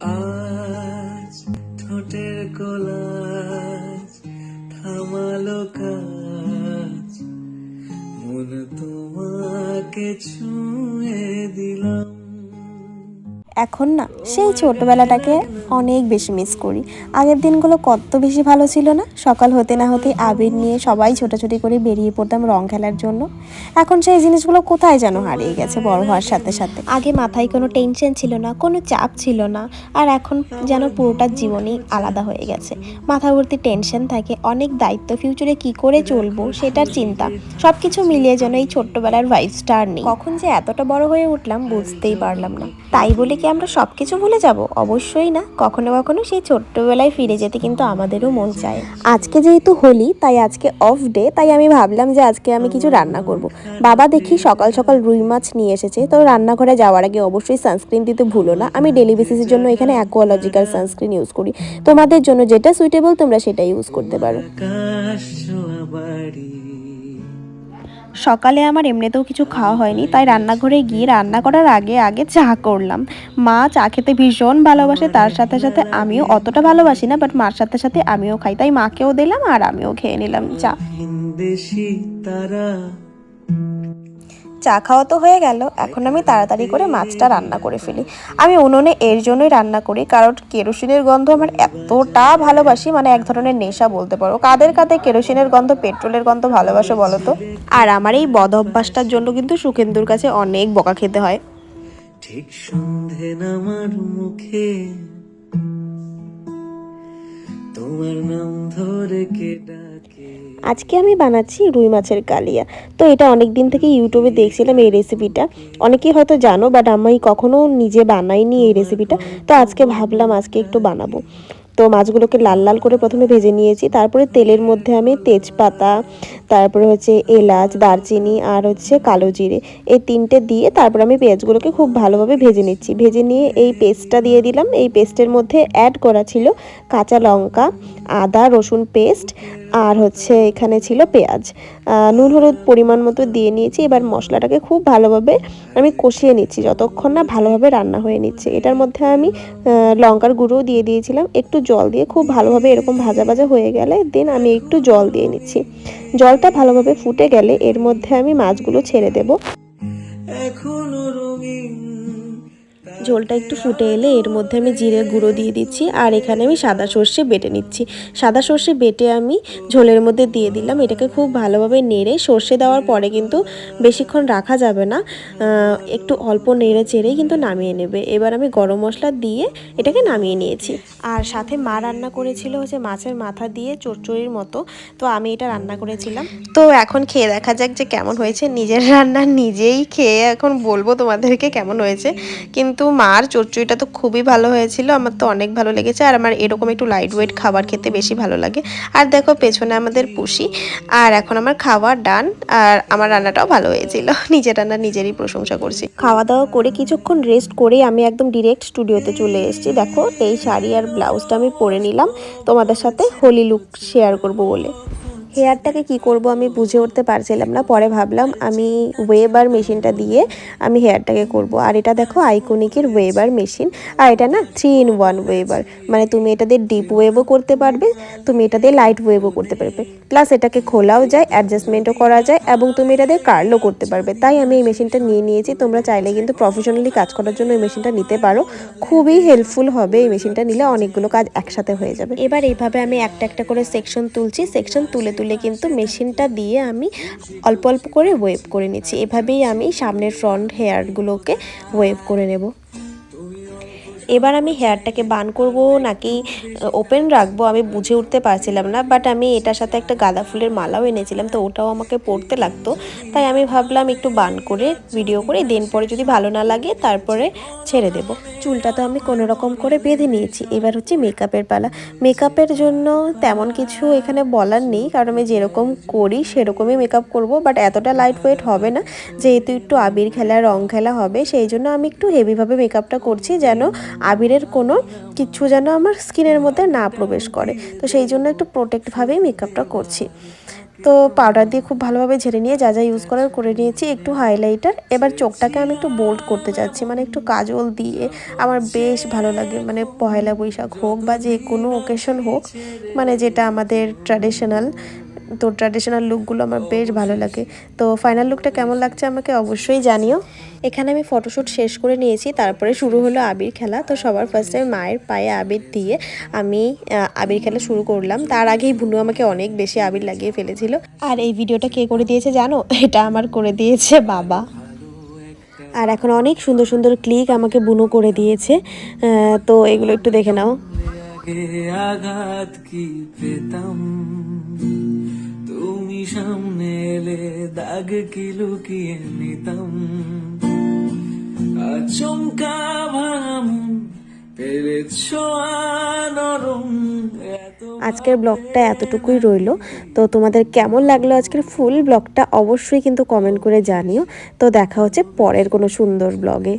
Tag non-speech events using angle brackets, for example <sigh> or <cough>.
আজ ঠোঁটের কোলাজ থামালো কাজ। মন তোমাকে ছুঁয়ে দিলাম। এখন না সেই ছোটবেলাটাকে অনেক বেশি মিস করি। আগের দিনগুলো কত বেশি ভালো ছিল না? সকাল হতে না হতে আবির নিয়ে সবাই ছোটাছুটি করে বেরিয়ে পড়তাম রং খেলার জন্য। এখন সেই জিনিসগুলো কোথায় যেন হারিয়ে গেছে বড় হওয়ার সাথে সাথে। আগে মাথায় কোনো টেনশন ছিল না কোনো চাপ ছিল না আর এখন যেন পুরোটা জীবনই আলাদা হয়ে গেছে। মাথা ভর্তি টেনশন থাকে অনেক দায়িত্ব ফিউচারে কি করে চলবো সেটার চিন্তা। সব কিছু মিলিয়ে যেন এই ছোট্টবেলার ভাইবসটা আর নেই। কখন যে এতটা বড় হয়ে উঠলাম বুঝতেই পারলাম না। তাই বলে কি আমরা সব কিছু ভুলে যাব? অবশ্যই না। কখনো কখনো সেই ছোট্টবেলায় ফিরে যেতে কিন্তু আমাদেরও মন চায়। আজকে যেহেতু হোলি, তাই আজকে অফ ডে তাই আমি ভাবলাম যে আজকে আমি কিছু রান্না করব। বাবা দেখি সকাল সকাল রুই মাছ নিয়ে এসেছে, তো রান্নাঘরে যাওয়ার আগে অবশ্যই সানস্ক্রিন দিতে ভুলো না। আমি ডেলি বেসিসের জন্য এখানে অ্যাকোয়ালজিক্যাল সানস্ক্রিন ইউজ করি। তোমাদের জন্য যেটা সুইটেবল তোমরা সেটা ইউজ করতে পারো। সকালে আমার এমনিতেও কিছু খাওয়া হয়নি, তাই রান্নাঘরে গিয়ে রান্না করার আগে আগে চা করলাম। মা চা খেতে ভীষণ ভালোবাসে, তার সাথে সাথে আমিও অতটা ভালোবাসি না বাট মার সাথে সাথে আমিও খাই, তাই মাকেও দিলাম আর আমিও খেয়ে নিলাম চা। তারা চা খাওয়া তো হয়ে গেল। এখন আমি তাড়াতাড়ি করে মাছটা রান্না করে ফেলি। আমি উনুনে এর জন্যই রান্না করি কারণ কেরোসিনের গন্ধ আমার এতটা ভালোবাসি মানে এক ধরনের নেশা বলতে পারো। কাদের কাদের কেরোসিনের গন্ধ পেট্রোলের গন্ধ ভালোবাসো বলো তো? আর আমার এই বদ অভ্যাসটার জন্য কিন্তু সুখেন্দুর কাছে অনেক বকা খেতে হয়। ঠিক সন্ধে নামার মুখে তোমার নাম ধরে কে ডাকে আজকে আমি বানাচ্ছি রুই মাছের কালিয়া। তো এটা অনেক দিন থেকে ইউটিউবে দেখছিলাম এই রেসিপিটা অনেকেই হয়তো জানো বাট আমি কখনো নিজে বানাইনি এই রেসিপিটা তো আজকে ভাবলাম আজকে একটু বানাবো। তো মাছগুলোকে লাল লাল করে প্রথমে ভেজে নিয়েছি। তারপরে তেলের মধ্যে আমি তেজপাতা, তারপরে হচ্ছে এলাচ, দারচিনি আর হচ্ছে কালো জিরে এই তিনটে দিয়ে তারপর আমি পেঁয়াজগুলোকে খুব ভালোভাবে ভেজে নিচ্ছি। ভেজে নিয়ে এই পেস্টটা দিয়ে দিলাম। এই পেস্টের মধ্যে অ্যাড করা ছিল কাঁচা লঙ্কা, আদা, রসুন পেস্ট আর হচ্ছে এখানে ছিল পেঁয়াজ। নুন, হলুদ পরিমাণ মতো দিয়ে নিয়েছি। এবার মশলাটাকে খুব ভালোভাবে আমি কষিয়ে নিচ্ছি। যতক্ষণ না ভালোভাবে রান্না হয়ে নিচ্ছে। এটার মধ্যে আমি লঙ্কার গুঁড়ো দিয়ে দিয়েছিলাম। একটু জল দিয়ে খুব ভালোভাবে এরকম ভাজা ভাজা হয়ে গেলে দেন আমি একটু জল দিয়ে নিচ্ছি। জলটা ভালোভাবে ফুটে গেলে এর মধ্যে আমি মাছগুলো ছেড়ে দেব। ঝোলটা একটু ফুটে এলে এর মধ্যে আমি জিরে গুঁড়ো দিয়ে দিচ্ছি, আর এখানে আমি সাদা সর্ষে বেটে নিচ্ছি। সাদা সর্ষে বেটে আমি ঝোলের মধ্যে দিয়ে দিলাম, এটাকে খুব ভালোভাবে নেড়ে, সর্ষে দেওয়ার পরে কিন্তু বেশিক্ষণ রাখা যাবে না একটু অল্প নেড়ে চেড়েই কিন্তু নামিয়ে নেবে। এবার আমি গরম মশলা দিয়ে এটাকে নামিয়ে নিয়েছি। আর সাথে মা রান্না করেছিল হচ্ছে মাছের মাথা দিয়ে চচ্চড়ির মতো, তো আমি এটা রান্না করেছিলাম। তো এখন খেয়ে দেখা যাক যে কেমন হয়েছে, নিজের রান্না নিজেই খেয়ে এখন বলব তোমাদেরকে কেমন হয়েছে। কিন্তু মার চচ্চড়িটা তো খুবই ভালো হয়েছিল, আমার তো অনেক ভালো লেগেছে আর আমার এরকম একটু লাইট ওয়েট খাবার খেতে বেশি ভালো লাগে। আর দেখো পেছনে আমাদের পুষি, আর এখন আমার খাওয়া ডান আর আমার রান্নাটাও ভালো হয়েছিল, <laughs> নিজের রান্না নিজেরই প্রশংসা করছি। খাওয়া দাওয়া করে কিছুক্ষণ রেস্ট করে আমি একদম ডিরেক্ট স্টুডিওতে চলে এসেছি। দেখো এই শাড়ি আর ব্লাউজটা আমি পরে নিলাম, তোমাদের সাথে হোলি লুক শেয়ার করব বলে। হেয়ারটাকে কি করব আমি বুঝে উঠতে পারছিলাম না। পরে ভাবলাম আমি ওয়েবার মেশিনটা দিয়ে আমি হেয়ারটাকে করব। আর এটা দেখো আইকনিকের ওয়েবার মেশিন আর এটা না থ্রি ইন ওয়ান ওয়েবার মানে তুমি এটা দিয়ে ডিপ ওয়েবও করতে পারবে, তুমি এটা দিয়ে লাইট ওয়েবও করতে পারবে। প্লাস এটাকে খোলাও যায় অ্যাডজাস্টমেন্টও করা যায় এবং তুমি এটা দিয়ে কার্লও করতে পারবে। তাই আমি এই মেশিনটা নিয়ে নিয়েছি। তোমরা চাইলে কিন্তু প্রফেশনালি কাজ করার জন্য এই মেশিনটা নিতে পারো। খুবই হেল্পফুল হবে এই মেশিনটা নিলে অনেকগুলো কাজ একসাথে হয়ে যাবে। এবার এইভাবে আমি একটা একটা করে সেকশন তুলছি। সেকশন তুলে তুলে কিন্তু মেশিনটা দিয়ে আমি অল্প অল্প করে ওয়েভ করে নিচ্ছি। এভাবেই আমি সামনের ফ্রন্ট হেয়ারগুলোকে ওয়েভ করে নেব। এবার আমি হেয়ারটাকে বান করব নাকি ওপেন রাখব আমি বুঝে উঠতে পারছিলাম না বাট আমি এটার সাথে একটা গাঁদা ফুলের মালাও এনেছিলাম, তো ওটাও আমাকে পরতে লাগতো। তাই আমি ভাবলাম একটু বান করে ভিডিও করে দেন পরে যদি ভালো না লাগে তারপরে ছেড়ে দেব। চুলটা তো আমি কোনো রকম করে বেঁধে নিয়েছি, এবার হচ্ছে মেকআপের পালা। মেকআপের জন্য তেমন কিছু এখানে বলার নেই, কারণ আমি যেরকম করি সেরকমই মেকআপ করব বাট এতটা লাইট ওয়েট হবে না, যেহেতু একটু আবির খেলা, রং খেলা হবে, সেই জন্য আমি একটু হেভিভাবে মেকআপটা করছি, যেন আবিরের কোনো কিচ্ছু যেন আমার স্কিনের মধ্যে না প্রবেশ করে। তো সেই জন্য একটু প্রোটেক্টভাবেই মেকআপটা করছি। তো পাউডার দিয়ে খুব ভালোভাবে ঝেড়ে নিয়ে যা যা ইউজ করার করে নিয়েছি, একটু হাইলাইটার এবার চোখটাকে আমি একটু বোল্ড করতে চাচ্ছি মানে একটু কাজল দিয়ে। আমার বেশ ভালো লাগে মানে পয়লা বৈশাখ হোক বা যে কোনো ওকেশন হোক মানে যেটা আমাদের ট্র্যাডিশনাল তো ট্র্যাডিশনাল লুকগুলো আমার বেশ ভালো লাগে। তো ফাইনাল লুকটা কেমন লাগছে আমাকে অবশ্যই জানিও। এখানে আমি ফটোশ্যুট শেষ করে নিয়েছি, তারপরে শুরু হলো আবির খেলা। তো সবার ফার্স্টে মায়ের পায়ে আবির দিয়ে আমি আবির খেলা শুরু করলাম। তার আগেই ভুনু আমাকে অনেক বেশি আবির লাগিয়ে ফেলেছিল। আর এই ভিডিওটা কে করে দিয়েছে জানো? এটা আমার করে দিয়েছে বাবা। আর এখন অনেক সুন্দর সুন্দর ক্লিক আমাকে বুনো করে দিয়েছে। তো এগুলো একটু দেখে নাও। আঘাত কি পেতাম? তুমি সামনে এলে দাগ কি লুকিয়ে নিতাম। আচমকা নরম আজকের ব্লগটা এতটুকুই রইল। তো তোমাদের কেমন লাগল আজকের ফুল ব্লগটা অবশ্যই কিন্তু কমেন্ট করে জানিও। তো দেখা হচ্ছে পরের কোনো সুন্দর ব্লগে।